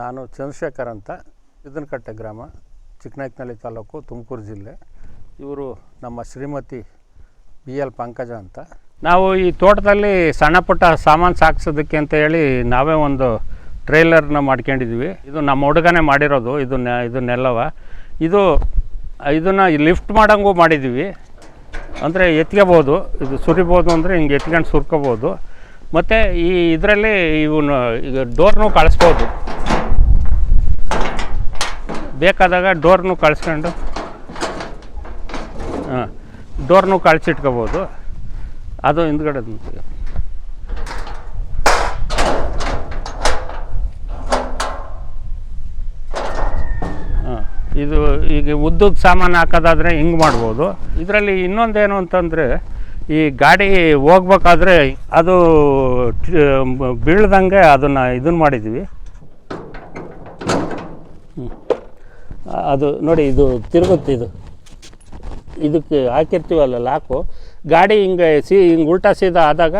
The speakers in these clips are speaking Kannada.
ನಾನು ಚಂದ್ರಶೇಖರ್ ಅಂತ ಇದನಕಟ್ಟೆ ಗ್ರಾಮ, ಚಿಕ್ಕನಾಯ್ಕನಹಳ್ಳಿ ತಾಲೂಕು, ತುಮಕೂರು ಜಿಲ್ಲೆ. ಇವರು ನಮ್ಮ ಶ್ರೀಮತಿ ಬಿ ಎಲ್ ಪಂಕಜ ಅಂತ. ನಾವು ಈ ತೋಟದಲ್ಲಿ ಸಣ್ಣ ಪುಟ್ಟ ಸಾಮಾನು ಸಾಕ್ಸೋದಕ್ಕೆ ಅಂತ ಹೇಳಿ ನಾವೇ ಒಂದು ಟ್ರೇಲರ್ನ ಮಾಡ್ಕೊಂಡಿದ್ವಿ ಇದು ನಮ್ಮ ಹುಡುಗನೇ ಮಾಡಿರೋದು ಇದನ್ನ ಇದನ್ನೆಲ್ಲವ ಇದು ಇದನ್ನು ಲಿಫ್ಟ್ ಮಾಡಂಗೂ ಮಾಡಿದ್ದೀವಿ. ಅಂದರೆ ಎತ್ಕೋಬೋದು ಇದು ಸುರಿಬೋದು ಅಂದರೆ ಹಿಂಗೆ ಎತ್ಕೊಂಡು ಸುರ್ಕೋಬೋದು. ಮತ್ತು ಈ ಇದರಲ್ಲಿ ಇವನು, ಈಗ ಡೋರ್ನು ಕಳಿಸ್ಬೋದು. ಬೇಕಾದಾಗ ಡೋರ್ನು ಕಳಿಸ್ಕೊಂಡು, ಹಾಂ, ಡೋರ್ನು ಕಳಿಸಿಟ್ಕೋಬೋದು. ಅದು ಹಿಂದ್ಗಡೆ ಹಾಂ, ಇದು ಈಗ ಉದ್ದದ ಸಾಮಾನು ಹಾಕೋದಾದರೆ ಹಿಂಗೆ ಮಾಡ್ಬೋದು. ಇದರಲ್ಲಿ ಇನ್ನೊಂದೇನು ಅಂತಂದರೆ, ಈ ಗಾಡಿ ಹೋಗ್ಬೇಕಾದ್ರೆ ಅದು ಬೀಳ್ದಂಗೆ ಅದನ್ನು ಇದನ್ನು ಮಾಡಿದ್ವಿ. ಹ್ಮ್. ಅದು ನೋಡಿ, ಇದು ತಿರುಗುತ್ತೆ ಇದು. ಇದಕ್ಕೆ ಹಾಕಿರ್ತೀವಲ್ಲ ಲಾಕು. ಗಾಡಿ ಹಿಂಗೆ ಸಿ, ಹಿಂಗೆ ಉಲ್ಟಾ ಸೀದಾ ಆದಾಗ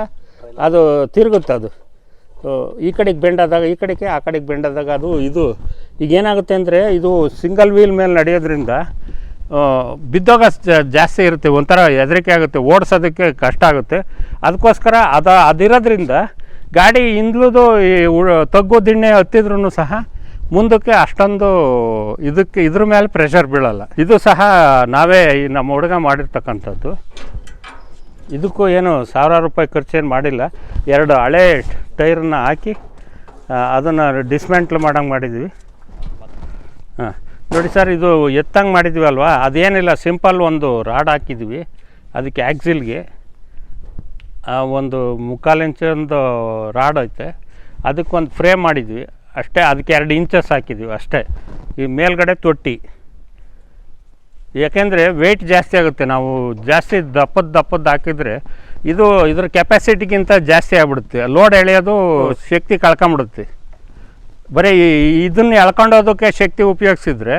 ಅದು ತಿರುಗುತ್ತೆ ಅದು. ಈ ಕಡೆಗೆ ಬೆಂಡಾದಾಗ ಈ ಕಡೆಗೆ, ಆ ಕಡೆಗೆ ಬೆಂಡಾದಾಗ ಅದು ಇದು. ಈಗ ಏನಾಗುತ್ತೆ ಅಂದರೆ, ಇದು ಸಿಂಗಲ್ ವೀಲ್ ಮೇಲೆ ನಡೆಯೋದ್ರಿಂದ ಬಿದ್ದೋಗ ಜಾಸ್ತಿ ಇರುತ್ತೆ, ಒಂಥರ ಹೆದರಿಕೆ ಆಗುತ್ತೆ, ಓಡಿಸೋದಕ್ಕೆ ಕಷ್ಟ ಆಗುತ್ತೆ. ಅದಕ್ಕೋಸ್ಕರ ಅದು, ಅದಿರೋದ್ರಿಂದ ಗಾಡಿ ಹಿಂದ್ಲದು ಈ ತಗ್ಗು, ದಿಣ್ಣೆ ಹತ್ತಿದ್ರೂ ಸಹ ಮುಂದಕ್ಕೆ ಅಷ್ಟೊಂದು ಇದಕ್ಕೆ ಇದ್ರ ಮೇಲೆ ಪ್ರೆಷರ್ ಬೀಳಲ್ಲ. ಇದು ಸಹ ನಾವೇ ಈ ನಮ್ಮ ಹುಡುಗ ಮಾಡಿರ್ತಕ್ಕಂಥದ್ದು. ಇದಕ್ಕೂ ಏನು ಸಾವಿರಾರು ರೂಪಾಯಿ ಖರ್ಚೇನು ಮಾಡಿಲ್ಲ. ಎರಡು ಹಳೆ ಟೈರನ್ನ ಹಾಕಿ ಅದನ್ನು ಡಿಸ್ಮೆಂಟ್ಲ್ ಮಾಡಂಗೆ ಮಾಡಿದ್ವಿ. ಹಾಂ, ನೋಡಿ ಸರ್, ಇದು ಎತ್ತಂಗೆ ಮಾಡಿದ್ವಿ ಅಲ್ವಾ? ಅದೇನಿಲ್ಲ ಸಿಂಪಲ್ ಒಂದು ರಾಡ್ ಹಾಕಿದ್ವಿ. ಅದಕ್ಕೆ ಆ್ಯಕ್ಸಿಲ್ಗೆ ಒಂದು ಮುಕ್ಕಾಲು ಇಂಚೊಂದು ರಾಡ್ ಐತೆ. ಅದಕ್ಕೊಂದು ಫ್ರೇಮ್ ಮಾಡಿದ್ವಿ. ಅಷ್ಟೇ, ಅದಕ್ಕೆ ಎರಡು ಇಂಚಸ್ ಹಾಕಿದ್ದೀವಿ ಅಷ್ಟೇ. ಈ ಮೇಲ್ಗಡೆ ತೊಟ್ಟಿ. ಏಕೆಂದರೆ ವೆಯ್ಟ್ ಜಾಸ್ತಿ ಆಗುತ್ತೆ. ನಾವು ಜಾಸ್ತಿ ದಪ್ಪದ ದಪ್ಪದ್ದು ಹಾಕಿದರೆ ಇದು ಇದ್ರ ಕೆಪಾಸಿಟಿಗಿಂತ ಜಾಸ್ತಿ ಆಗ್ಬಿಡುತ್ತೆ. ಲೋಡ್ ಎಳೆಯೋದು ಶಕ್ತಿ ಕಳ್ಕೊಂಬಿಡುತ್ತೆ. ಬರೀ ಇದನ್ನು ಎಳ್ಕೊಂಡೋದಕ್ಕೆ ಶಕ್ತಿ ಉಪಯೋಗಿಸಿದ್ರೆ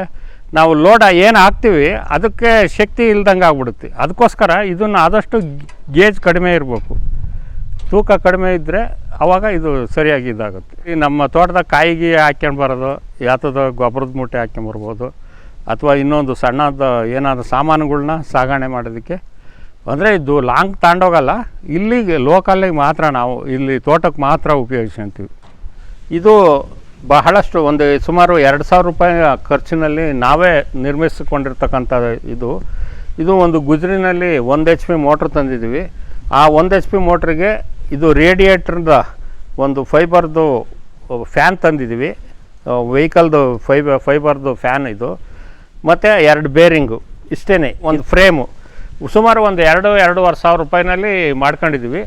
ನಾವು ಲೋಡ್ ಏನು ಹಾಕ್ತೀವಿ, ಅದಕ್ಕೆ ಶಕ್ತಿ ಇಲ್ದಂಗೆ ಆಗ್ಬಿಡುತ್ತೆ. ಅದಕ್ಕೋಸ್ಕರ ಇದನ್ನು ಆದಷ್ಟು ಗೇಜ್ ಕಡಿಮೆ ಇರಬೇಕು. ತೂಕ ಕಡಿಮೆ ಇದ್ದರೆ ಆವಾಗ ಇದು ಸರಿಯಾಗಿ ಇದಾಗುತ್ತೆ. ಈ ನಮ್ಮ ತೋಟದಾಗ ಕಾಯಿಗೆ ಹಾಕ್ಕೊಂಡು ಬರೋದು, ಯಾತದ ಗೊಬ್ಬರದ ಮೂಟೆ ಹಾಕ್ಕೊಂಬರ್ಬೋದು ಅಥವಾ ಇನ್ನೊಂದು ಸಣ್ಣದ ಏನಾದರೂ ಸಾಮಾನುಗಳನ್ನ ಸಾಗಣೆ ಮಾಡೋದಕ್ಕೆ ಅಂದರೆ ಇದು ಲಾಂಗ್ ತಗೊಂಡೋಗಲ್ಲ ಇಲ್ಲಿಗೆ ಲೋಕಲ್ಲಿಗೆ ಮಾತ್ರ ನಾವು, ಇಲ್ಲಿ ತೋಟಕ್ಕೆ ಮಾತ್ರ ಉಪಯೋಗಿಸ್ಕೊಂತೀವಿ ಇದು ಬಹಳಷ್ಟು ಒಂದು ಸುಮಾರು ಎರಡು ಸಾವಿರ ರೂಪಾಯಿ ಖರ್ಚಿನಲ್ಲಿ ನಾವೇ ನಿರ್ಮಿಸಿಕೊಂಡಿರ್ತಕ್ಕಂಥ ಇದು. ಇದು ಒಂದು ಗುಜರಿನಲ್ಲಿ ಒಂದು ಎಚ್ ಪಿ ಮೋಟ್ರ್ ತಂದಿದ್ದೀವಿ. ಆ ಒಂದು ಎಚ್ ಪಿ ಮೋಟ್ರಿಗೆ ಇದು ರೇಡಿಯೇಟ್ರದ ಒಂದು ಫೈಬರ್ದು ಫ್ಯಾನ್ ತಂದಿದ್ದೀವಿ. ವೆಹಿಕಲ್ದು ಫೈಬ, ಫೈಬರ್ದು ಫ್ಯಾನ್ ಇದು. ಮತ್ತು ಎರಡು ಬೇರಿಂಗು ಇಷ್ಟೇ ಒಂದು ಫ್ರೇಮು. ಸುಮಾರು ಒಂದು ಎರಡು, ಎರಡೂವರೆ ಸಾವಿರ ರೂಪಾಯಿನಲ್ಲಿ ಮಾಡ್ಕೊಂಡಿದ್ದೀವಿ.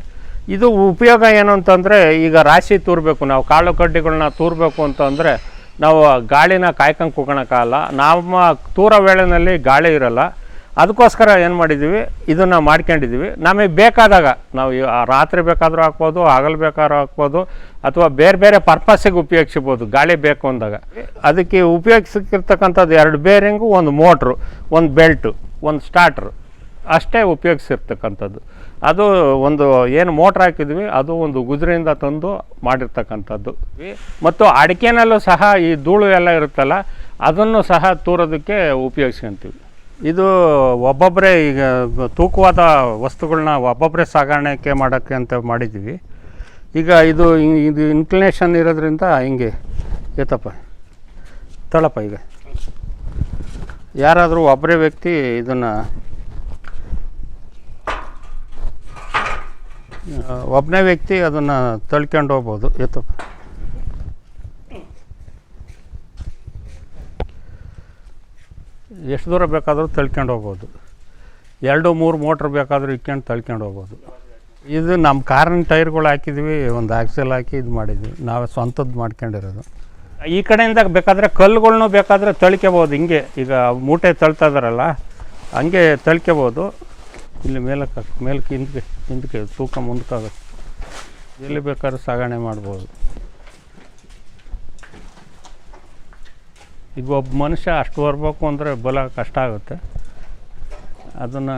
ಇದು ಉಪಯೋಗ ಏನು ಅಂತಂದರೆ, ಈಗ ರಾಶಿ ತೂರಬೇಕು. ನಾವು ಕಾಳು ಕಡ್ಡಿಗಳನ್ನ ತೂರಬೇಕು ಅಂತಂದರೆ, ನಾವು ಗಾಳಿನ ಕಾಯ್ಕೊಂಡು ಕೂಗೋಣಕ್ಕಾಗಲ್ಲ. ನಮ್ಮ ತೂರ ವೇಳೆಯಲ್ಲಿ ಗಾಳಿ ಇರಲ್ಲ. ಅದಕ್ಕೋಸ್ಕರ ಏನು ಮಾಡಿದ್ದೀವಿ ಇದನ್ನು ಮಾಡ್ಕೊಂಡಿದ್ದೀವಿ ನಮಗೆ ಬೇಕಾದಾಗ ನಾವು ರಾತ್ರಿ ಬೇಕಾದರೂ ಹಾಕ್ಬೋದು ಹಗಲು ಬೇಕಾದ್ರೂ ಹಾಕ್ಬೋದು, ಅಥವಾ ಬೇರೆ ಬೇರೆ ಪರ್ಪಸ್ಸಿಗೆ ಉಪಯೋಗಿಸ್ಬೋದು. ಗಾಳಿ ಬೇಕು ಅಂದಾಗ. ಅದಕ್ಕೆ ಉಪಯೋಗಿಸಿರ್ತಕ್ಕಂಥದ್ದು ಎರಡು ಬೇರಿಂಗು ಒಂದು ಮೋಟ್ರು ಒಂದು ಬೆಲ್ಟು ಒಂದು ಸ್ಟಾರ್ಟ್ರು ಅಷ್ಟೇ ಉಪಯೋಗಿಸಿರ್ತಕ್ಕಂಥದ್ದು. ಅದು ಒಂದು ಏನು ಮೋಟ್ರ್ ಹಾಕಿದ್ವಿ, ಅದು ಒಂದು ಗುಜರಿಯಿಂದ ತಂದು ಮಾಡಿರ್ತಕ್ಕಂಥದ್ದು. ಮತ್ತು ಅಡಿಕೆನಲ್ಲೂ ಸಹ ಈ ಧೂಳು ಎಲ್ಲ ಇರುತ್ತಲ್ಲ, ಅದನ್ನು ಸಹ ತೂರೋದಕ್ಕೆ ಉಪಯೋಗಿಸ್ಕೊಂತೀವಿ. ಇದು ಒಬ್ಬೊಬ್ಬರೇ ಈಗ ತೂಕವಾದ ವಸ್ತುಗಳನ್ನ ಒಬ್ಬೊಬ್ಬರೇ ಸಾಗಾಣಿಕೆ ಮಾಡೋಕ್ಕೆ ಅಂತ ಮಾಡಿದ್ದೀವಿ. ಈಗ ಇದು ಇದು ಇನ್ಕ್ಲಿನೇಷನ್ ಇರೋದ್ರಿಂದ ಹಿಂಗೆ ಏತಪ್ಪ ತಳಪ್ಪ ಈಗ. ಯಾರಾದರೂ ಒಬ್ಬರೇ ವ್ಯಕ್ತಿ ಇದನ್ನು ಒಬ್ಬನೇ ವ್ಯಕ್ತಿ ಅದನ್ನು ತಳ್ಕೊಂಡು ಹೋಗ್ಬೋದು, ಎತ್ತಪ್ಪ. ಎಷ್ಟು ದೂರ ಬೇಕಾದರೂ ತಳ್ಕೊಂಡು ಹೋಗ್ಬೋದು. ಎರಡು, ಮೂರು ಮೋಟ್ರ್ ಬೇಕಾದರೂ ಇಕ್ಕೊಂಡು ತಳ್ಕೊಂಡು ಹೋಗ್ಬೋದು. ಇದು ನಮ್ಮ ಕಾರಿನ ಟೈರ್ಗಳು ಹಾಕಿದ್ವಿ, ಒಂದು ಆಕ್ಸೆಲ್ ಹಾಕಿ ಇದು ಮಾಡಿದ್ವಿ. ನಾವೇ ಸ್ವಂತದ್ದು ಮಾಡ್ಕೊಂಡಿರೋದು. ಈ ಕಡೆಯಿಂದ ಬೇಕಾದರೆ ಕಲ್ಲುಗಳ್ನು ಬೇಕಾದರೆ ತಳ್ಕೋಬೋದು. ಹಿಂಗೆ ಈಗ ಮೂಟೆ ತಳ್ತಾ ಇದಾರಲ್ಲ, ಹಂಗೆ ತಳ್ಕೋಬೋದು. ಇಲ್ಲಿ ಮೇಲಕ್ಕೆ ಮೇಲಕ್ಕೆ ಹಿಂದಕ್ಕೆ ಹಿಂದಕ್ಕೆ ತೂಕ ಮುಂದಕ್ಕಾಗುತ್ತೆ ಎಲ್ಲಿ ಬೇಕಾದ್ರೂ ಸಾಗಣೆ ಮಾಡ್ಬೋದು. ಈಗ ಒಬ್ಬ ಮನುಷ್ಯ ಅಷ್ಟು ಬರಬೇಕು ಅಂದರೆ ಬಲ ಕಷ್ಟ ಆಗುತ್ತೆ. ಅದನ್ನು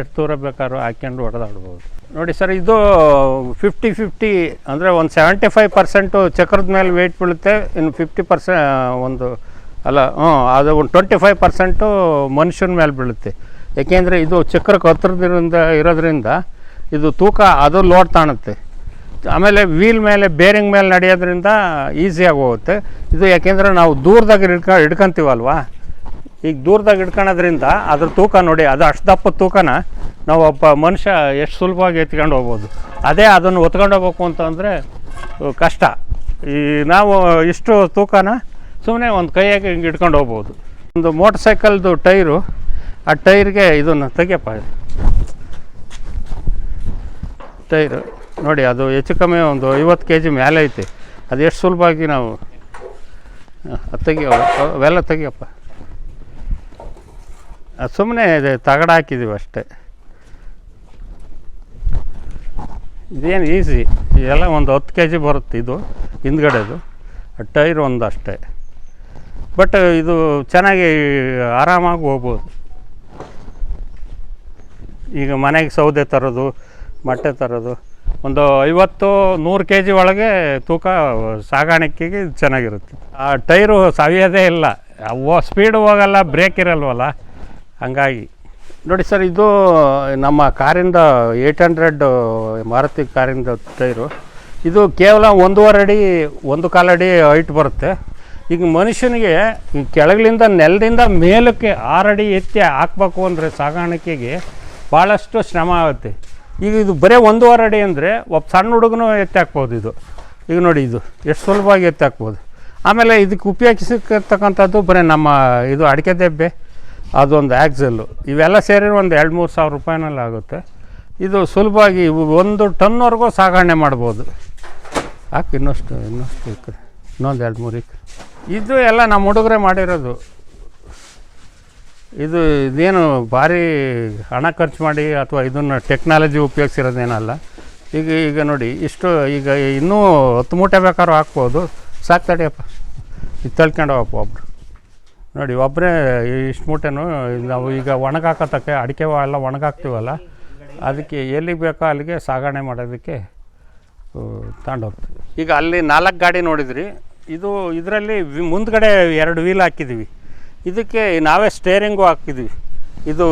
ಎಷ್ಟು ದೂರ ಬೇಕಾದ್ರೂ ಹಾಕ್ಯಂಡು ಹೊಡೆದಾಡ್ಬೋದು. ನೋಡಿ ಸರ್, ಇದು ಫಿಫ್ಟಿ ಫಿಫ್ಟಿ ಅಂದರೆ ಒಂದು ಸೆವೆಂಟಿ ಫೈವ್ ಪರ್ಸೆಂಟು ಚಕ್ರದ ಮೇಲೆ ವೆಯ್ಟ್ ಬೀಳುತ್ತೆ, ಇನ್ನು ಫಿಫ್ಟಿ ಪರ್ಸೆ ಒಂದು ಅಲ್ಲ, ಹ್ಞೂ, ಅದು ಒಂದು ಟ್ವೆಂಟಿ ಫೈವ್ ಪರ್ಸೆಂಟು ಮನುಷ್ಯನ ಮೇಲೆ ಬೀಳುತ್ತೆ. ಏಕೆಂದರೆ ಇದು ಚಕ್ರಕ್ಕೆ ಹತ್ತಿರದಿಂದ ಇರೋದ್ರಿಂದ ಇದು ತೂಕ ಅದು ಲೋಡ್ ತಾಣುತ್ತೆ. ಆಮೇಲೆ ವೀಲ್ ಮೇಲೆ ಬೇರಿಂಗ್ ಮೇಲೆ ನಡೆಯೋದ್ರಿಂದ ಈಸಿಯಾಗಿ ಹೋಗುತ್ತೆ. ಇದು ಯಾಕೆಂದರೆ ನಾವು ದೂರದಾಗ ಹಿಡ್ಕ ಹಿಡ್ಕೊಂತೀವಲ್ವಾ? ಈಗ ದೂರದಾಗ ಹಿಡ್ಕೊಳೋದ್ರಿಂದ ಅದ್ರ ತೂಕ ನೋಡಿ, ಅದು ಅಷ್ಟು ದಪ್ಪ ತೂಕನ ನಾವು ಒಬ್ಬ ಮನುಷ್ಯ ಎಷ್ಟು ಸುಲಭವಾಗಿ ಎತ್ಕೊಂಡು ಹೋಗ್ಬೋದು. ಅದೇ ಅದನ್ನು ಹೊತ್ಕೊಂಡು ಹೋಗ್ಬೇಕು ಅಂತಂದರೆ ಕಷ್ಟ. ಈ ನಾವು ಇಷ್ಟು ತೂಕನ ಸುಮ್ಮನೆ ಒಂದು ಕೈಯಾಗಿ ಹಿಂಗೆ ಇಟ್ಕೊಂಡು ಹೋಗ್ಬೋದು. ಒಂದು ಮೋಟ್ರ್ ಸೈಕಲ್ದು ಟೈರು, ಆ ಟೈರ್ಗೆ ಇದನ್ನು ತೆಗಿಯಪ್ಪ. ಟೈರು. ನೋಡಿ, ಅದು ಹೆಚ್ಚು ಕಮ್ಮಿ ಒಂದು ಐವತ್ತು ಕೆ ಜಿ ಮೇಲೆ ಐತಿ. ಅದು ಎಷ್ಟು ಸುಲಭವಾಗಿ ನಾವು ತೆಗಿಯೋ, ಅವೆಲ್ಲ ತೆಗಿಯಪ್ಪ. ಅದು ಸುಮ್ಮನೆ ಇದೆ, ತಗಡ ಹಾಕಿದ್ದೀವಿ ಅಷ್ಟೇ. ಇದೇನು ಈಸಿ, ಎಲ್ಲ ಒಂದು ಹತ್ತು ಕೆ ಜಿ ಬರುತ್ತೆ ಇದು, ಹಿಂದ್ಗಡೆದು. ಟೈರ್ ಒಂದು ಅಷ್ಟೇ. ಬಟ್ ಇದು ಚೆನ್ನಾಗಿ ಆರಾಮಾಗಿ ಹೋಗ್ಬೋದು. ಈಗ ಮನೆಗೆ ಸೌದೆ ತರೋದು, ಮೊಟ್ಟೆ ತರೋದು ಒಂದು ಐವತ್ತು ನೂರು ಕೆ ಜಿ ಒಳಗೆ ತೂಕ ಸಾಗಾಣಿಕೆಗೆ ಚೆನ್ನಾಗಿರುತ್ತೆ. ಆ ಟೈರು ಸವಿಯೋದೇ ಇಲ್ಲ. ಸ್ಪೀಡ್ ಹೋಗಲ್ಲ ಬ್ರೇಕ್ ಇರಲ್ವಲ್ಲ. ಹಂಗಾಗಿ. ನೋಡಿ ಸರ್, ಇದು ನಮ್ಮ ಕಾರಿಂದ ಏಯ್ಟ್ ಹಂಡ್ರೆಡ್ ಮಾರುತಿ ಕಾರಿಂದ ಟೈರು. ಇದು ಕೇವಲ ಒಂದೂವರೆ ಅಡಿ, ಒಂದು ಕಾಲು ಅಡಿ ಹೈಟ್ ಬರುತ್ತೆ. ಈಗ ಮನುಷ್ಯನಿಗೆ ಈ ಕೆಳಗಿನಿಂದ ನೆಲದಿಂದ ಮೇಲಕ್ಕೆ ಆರಡಿ ಎತ್ತಿ ಹಾಕ್ಬೇಕು ಅಂದರೆ ಸಾಗಾಣಿಕೆಗೆ ಭಾಳಷ್ಟು ಶ್ರಮ ಆಗುತ್ತೆ. ಈಗ ಇದು ಬರೀ ಒಂದೂವರೆ ಅಡಿ ಅಂದರೆ ಒಬ್ಬ ಸಣ್ಣ ಹುಡುಗನು ಎತ್ತಿ ಹಾಕ್ಬೋದು ಇದು. ಈಗ ನೋಡಿ ಇದು, ಎಷ್ಟು ಸುಲಭವಾಗಿ ಎತ್ತಿ ಹಾಕ್ಬೋದು. ಆಮೇಲೆ ಇದಕ್ಕೆ ಉಪಯೋಗಿಸಿರ್ತಕ್ಕಂಥದ್ದು ಬರೀ ನಮ್ಮ ಇದು ಅಡಿಕೆ ದೆಬ್ಬೆ, ಅದೊಂದು ಆ್ಯಕ್ಸಲ್ಲು ಇವೆಲ್ಲ ಸೇರಿ ಒಂದು ಎರಡು ಮೂರು ಸಾವಿರ ರೂಪಾಯಿನಲ್ಲಿ ಆಗುತ್ತೆ. ಇದು ಸುಲಭವಾಗಿ ಒಂದು ಟನ್ವರೆಗೂ ಸಾಗಣೆ ಮಾಡ್ಬೋದು. ಹಾಕಿ ಇನ್ನಷ್ಟು ಇನ್ನಷ್ಟು ಇನ್ನೊಂದು ಎರಡು ಮೂರು ಇದು ಎಲ್ಲ ನಮ್ಮ ಹುಡುಗರೇ ಮಾಡಿರೋದು. ಇದು ಇದೇನು ಭಾರಿ ಹಣ ಖರ್ಚು ಮಾಡಿ ಅಥವಾ ಇದನ್ನು ಟೆಕ್ನಾಲಜಿ ಉಪಯೋಗಿಸಿರೋದೇನಲ್ಲ. ಈಗ ಈಗ ನೋಡಿ, ಇಷ್ಟು ಈಗ ಇನ್ನೂ ಹತ್ತು ಮೂಟೆ ಬೇಕಾದ್ರೂ ಹಾಕ್ಬೋದು. ಸಾಕು ತಡಿಯಪ್ಪ ಇದು ಹೋಗಪ್ಪ ಒಬ್ರು. ನೋಡಿ ಒಬ್ಬರೇ ಇಷ್ಟು ಮೂಟೆನೂ ನಾವು ಈಗ ಒಣಗಾಕತಕ್ಕೆ ಅಡಿಕೆ ಎಲ್ಲ ಒಣಗಾಕ್ತೀವಲ್ಲ, ಅದಕ್ಕೆ ಎಲ್ಲಿಗೆ ಬೇಕೋ ಅಲ್ಲಿಗೆ ಸಾಗಣೆ ಮಾಡೋದಕ್ಕೆ ತಗೊಂಡೋಗ್ತೀವಿ. ಈಗ ಅಲ್ಲಿ ನಾಲ್ಕು ಗಾಡಿ ನೋಡಿದ್ರಿ. ಇದು, ಇದರಲ್ಲಿ ಮುಂದ್ಗಡೆ ಎರಡು ವೀಲ್ ಹಾಕಿದ್ದೀವಿ. ಇದಕ್ಕೆ ನಾವೇ ಸ್ಟೇರಿಂಗು ಹಾಕಿದ್ವಿ. ಇದು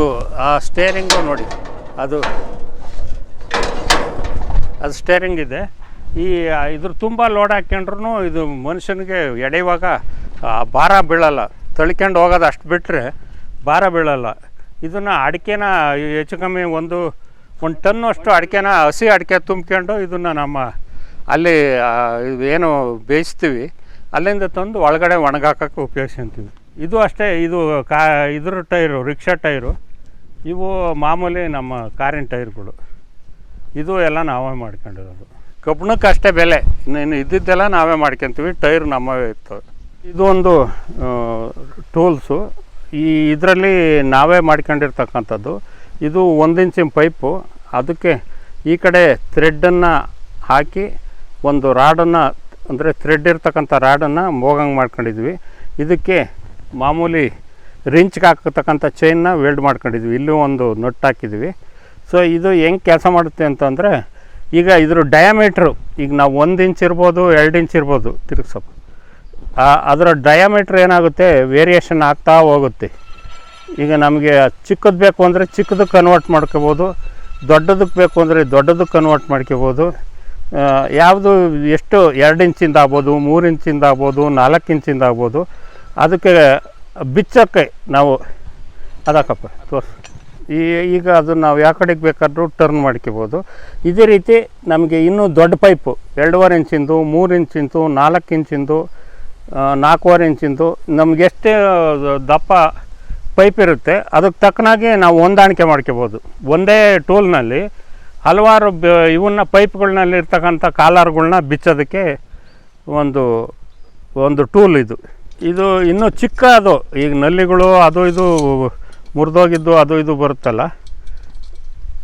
ಆ ಸ್ಟೇರಿಂಗು ನೋಡಿ, ಅದು ಅದು ಸ್ಟೇರಿಂಗ್ ಇದೆ. ಈ ಇದ್ರ ತುಂಬ ಲೋಡ್ ಹಾಕ್ಕೊಂಡ್ರು ಇದು ಮನುಷ್ಯನಿಗೆ ಎಡೆಯುವಾಗ ಭಾರ ಬೀಳಲ್ಲ. ತಳ್ಕೊಂಡು ಹೋಗೋದು ಅಷ್ಟು ಬಿಟ್ಟರೆ ಭಾರ ಬೀಳಲ್ಲ. ಇದನ್ನು ಅಡಿಕೆನ ಹೆಚ್ಚು ಕಮ್ಮಿ ಒಂದು ಒಂದು ಟನ್ನು ಅಷ್ಟು ಅಡಿಕೆನ, ಹಸಿ ಅಡಿಕೆ ತುಂಬ್ಕೊಂಡು ಇದನ್ನು ನಮ್ಮ ಅಲ್ಲಿ ಏನು ಬೇಯಿಸ್ತೀವಿ. ಅಲ್ಲಿಂದ ತಂದು ಒಳಗಡೆ ಒಣಗಾಕಕ್ಕೆ ಉಪಯೋಗಿಸ್ಕೊಂತೀವಿ. ಇದು ಅಷ್ಟೇ, ಇದು ಕಾ, ಇದ್ರ ಟೈರು, ರಿಕ್ಷಾ ಟೈರು, ಇವು ಮಾಮೂಲಿ ನಮ್ಮ ಕಾರಿನ ಟೈರ್ಗಳು. ಇದು ಎಲ್ಲ ನಾವೇ ಮಾಡ್ಕೊಂಡಿರೋದು. ಕಬ್ಬಣಕ್ಕೆ ಅಷ್ಟೇ ಬೆಲೆ. ಇನ್ನು ಇದ್ದಿದ್ದೆಲ್ಲ ನಾವೇ ಮಾಡ್ಕೊತೀವಿ, ಟೈರ್ ನಮ್ಮವೇ ಇತ್ತು ಇದು ಒಂದು ಟೂಲ್ಸು. ಈ ಇದರಲ್ಲಿ ನಾವೇ ಮಾಡ್ಕೊಂಡಿರ್ತಕ್ಕಂಥದ್ದು. ಇದು ಒಂದು ಇಂಚಿನ ಪೈಪು. ಅದಕ್ಕೆ ಈ ಕಡೆ ಥ್ರೆಡ್ಡನ್ನು ಹಾಕಿ, ಒಂದು ರಾಡನ್ನು, ಅಂದರೆ ಥ್ರೆಡ್ ಇರ್ತಕ್ಕಂಥ ರಾಡನ್ನು ಮೋಗಂಗೆ ಮಾಡ್ಕೊಂಡಿದ್ವಿ. ಇದಕ್ಕೆ ಮಾಮೂಲಿ ರಿಂಚ್ಗೆ ಹಾಕತಕ್ಕಂಥ ಚೈನ್ನ ವೆಲ್ಡ್ ಮಾಡ್ಕೊಂಡಿದ್ವಿ. ಇಲ್ಲೂ ಒಂದು ನಟ್ ಹಾಕಿದ್ವಿ. ಸೊ ಇದು ಹೆಂಗೆ ಕೆಲಸ ಮಾಡುತ್ತೆ ಅಂತಂದರೆ, ಈಗ ಇದ್ರ ಡಯಾಮೀಟ್ರು ಈಗ ನಾವು ಒಂದು ಇಂಚ್ ಇರ್ಬೋದು, ಎರಡು ಇಂಚ್ ಇರ್ಬೋದು ತಿರುಗ್ಸಪ್ಪ ಆ- ಅದರ ಡಯಾಮೀಟ್ರ್ ಏನಾಗುತ್ತೆ ವೇರಿಯೇಷನ್ ಆಗ್ತಾ ಹೋಗುತ್ತೆ. ಈಗ ನಮಗೆ ಚಿಕ್ಕದು ಬೇಕು ಅಂದರೆ ಚಿಕ್ಕದು ಕನ್ವರ್ಟ್ ಮಾಡ್ಕೋಬೋದು ದೊಡ್ಡದಕ್ಕೆ ಬೇಕು ಅಂದರೆ ದೊಡ್ಡದಕ್ಕೆ ಕನ್ವರ್ಟ್ ಮಾಡ್ಕೋಬೋದು. ಯಾವುದು ಎಷ್ಟು ಎರಡು ಇಂಚಿಂದ ಆಗ್ಬೋದು, ಮೂರು ಇಂಚಿಂದ ಆಗ್ಬೋದು, ನಾಲ್ಕು ಇಂಚಿಂದ ಆಗ್ಬೋದು ಅದಕ್ಕೆ ಬಿಚ್ಚಕ್ಕೆ ನಾವು ಅದಕ್ಕಪ್ಪ ತೋರ್ಸು. ಈ ಈಗ ಅದು ನಾವು ಯಾವ ಕಡೆಗೆ ಬೇಕಾದರೂ ಟರ್ನ್ ಮಾಡ್ಕೋಬೋದು. ಇದೇ ರೀತಿ ನಮಗೆ ಇನ್ನೂ ದೊಡ್ಡ ಪೈಪು ಎರಡೂವರೆ ಇಂಚಿಂದು, ಮೂರು ಇಂಚಿಂದು, ನಾಲ್ಕು ಇಂಚಿಂದು ನಾಲ್ಕೂವರೆ ಇಂಚಿಂದು ನಮ್ಗೆ ಎಷ್ಟೇ ದಪ್ಪ ಪೈಪ್ ಇರುತ್ತೆ, ಅದಕ್ಕೆ ತಕ್ಕನಾಗಿ ನಾವು ಹೊಂದಾಣಿಕೆ ಮಾಡ್ಕೋಬೋದು. ಒಂದೇ ಟೂಲ್ನಲ್ಲಿ ಹಲವಾರು ಬ, ಇವನ್ನ ಪೈಪ್ಗಳ್ನಲ್ಲಿರ್ತಕ್ಕಂಥ ಕಾಲಾರ್ಗಳನ್ನ ಕಾಲರ್ಗಳ್ನ ಬಿಚ್ಚೋದಕ್ಕೆ ಒಂದು ಒಂದು ಟೂಲ್ ಇದು. ಇದು ಇನ್ನೂ ಚಿಕ್ಕ ಅದು. ಈಗ ನಲ್ಲಿಗಳು ಅದು ಇದು ಮುರಿದೋಗಿದ್ದು ಅದು ಇದು ಬರುತ್ತಲ್ಲ.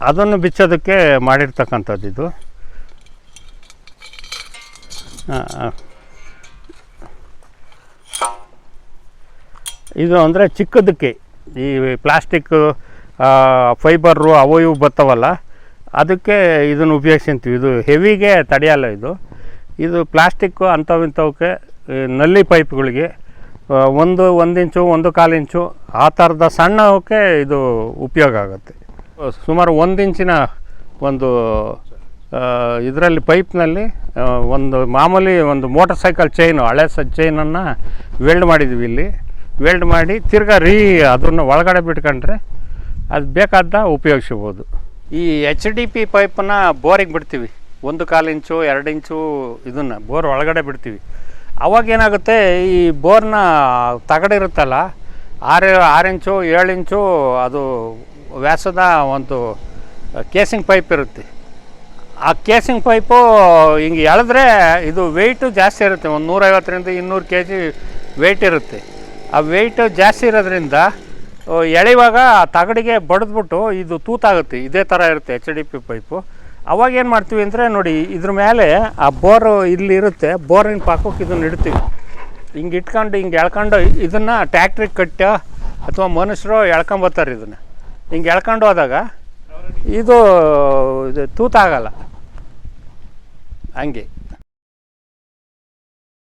ಅದನ್ನು ಬಿಚ್ಚೋದಕ್ಕೆ ಮಾಡಿರ್ತಕ್ಕಂಥದ್ದು ಇದು. ಇದು ಅಂದರೆ ಚಿಕ್ಕದಕ್ಕೆ. ಈ ಪ್ಲಾಸ್ಟಿಕ್ ಫೈಬರು ಅವು ಇವು ಬರ್ತಾವಲ್ಲ ಅದಕ್ಕೆ ಇದನ್ನು ಉಪಯೋಗಿಸ್ತೀವಿ ಇದು ಹೆವಿಗೆ ತಡೆಯಲ್ಲ ಇದು. ಇದು ಪ್ಲಾಸ್ಟಿಕ್ಕು ಅಂಥವು ಇಂಥವಕ್ಕೆ ನಲ್ಲಿ ಪೈಪ್ಗಳಿಗೆ ಒಂದು ಒಂದು ಇಂಚು ಒಂದು ಕಾಲು ಇಂಚು ಆ ಥರದ ಸಣ್ಣವಕ್ಕೆ ಇದು ಉಪಯೋಗ ಆಗುತ್ತೆ. ಸುಮಾರು ಒಂದು ಇಂಚಿನ ಒಂದು ಇದರಲ್ಲಿ ಪೈಪ್ನಲ್ಲಿ ಒಂದು ಮಾಮೂಲಿ ಒಂದು ಮೋಟರ್ ಸೈಕಲ್ ಚೈನು, ಹಳೆ ಸ ಚೈನನ್ನು ವೆಲ್ಡ್ ಮಾಡಿದ್ವಿ ಇಲ್ಲಿ. ವೆಲ್ಡ್ ಮಾಡಿ ತಿರ್ಗಾ ರೀ ಅದನ್ನು ಒಳಗಡೆ ಬಿಟ್ಕೊಂಡ್ರೆ ಅದು ಬೇಕಾದ ಉಪಯೋಗಿಸ್ಬೋದು. ಈ ಎಚ್ ಡಿ ಪಿ ಪೈಪನ್ನು ಬೋರಿಗೆ ಬಿಡ್ತೀವಿ. ಒಂದು ಕಾಲು ಇಂಚು ಎರಡು ಇಂಚು ಇದನ್ನು ಬೋರ್ ಒಳಗಡೆ ಬಿಡ್ತೀವಿ. ಅವಾಗ ಏನಾಗುತ್ತೆ, ಈ ಬೋರ್ನ ತಗಡಿರುತ್ತಲ್ಲ ಆರು ಆರು ಇಂಚು ಏಳು ಇಂಚು ಅದು ವ್ಯಾಸದ ಒಂದು ಕೇಸಿಂಗ್ ಪೈಪ್ ಇರುತ್ತೆ. ಆ ಕೇಸಿಂಗ್ ಪೈಪು ಹಿಂಗೆ ಎಳೆದ್ರೆ ಇದು ವೆಯ್ಟು ಜಾಸ್ತಿ ಇರುತ್ತೆ, ಒಂದು ನೂರೈವತ್ತರಿಂದ ಇನ್ನೂರು ಕೆ ಜಿ ವೆಯ್ಟ್ ಇರುತ್ತೆ. ಆ ವೆಯ್ಟು ಜಾಸ್ತಿ ಇರೋದ್ರಿಂದ, ಎಳೆಯುವಾಗ ಆ ತಗಡಿಗೆ ಬಡಿದ್ಬಿಟ್ಟು ಇದು ತೂತಾಗುತ್ತೆ, ಇದೇ ಥರ ಇರುತ್ತೆ ಎಚ್ ಡಿ ಪಿ ಪೈಪು. ಅವಾಗ ಏನು ಮಾಡ್ತೀವಿ ಅಂದರೆ ನೋಡಿ, ಇದ್ರ ಮೇಲೆ ಆ ಬೋರು ಇಲ್ಲಿ ಇರುತ್ತೆ ಬೋರಿನ ಪಾಕಕ್ಕೆ ಇದನ್ನು ಇಡ್ತೀವಿ. ಹಿಂಗೆ ಇಟ್ಕೊಂಡು, ಹಿಂಗೆ ಎಳ್ಕೊಂಡು ಇದನ್ನು ಟ್ಯಾಕ್ಟ್ರಿಗೆ ಕಟ್ಟೋ ಅಥವಾ ಮನುಷ್ಯರು ಎಳ್ಕೊಂಬರ್ತಾರೆ ಇದನ್ನು. ಹಿಂಗೆ ಎಳ್ಕೊಂಡು ಹೋದಾಗ ಇದು ಇದು ತೂತಾಗಲ್ಲ. ಹಂಗೆ.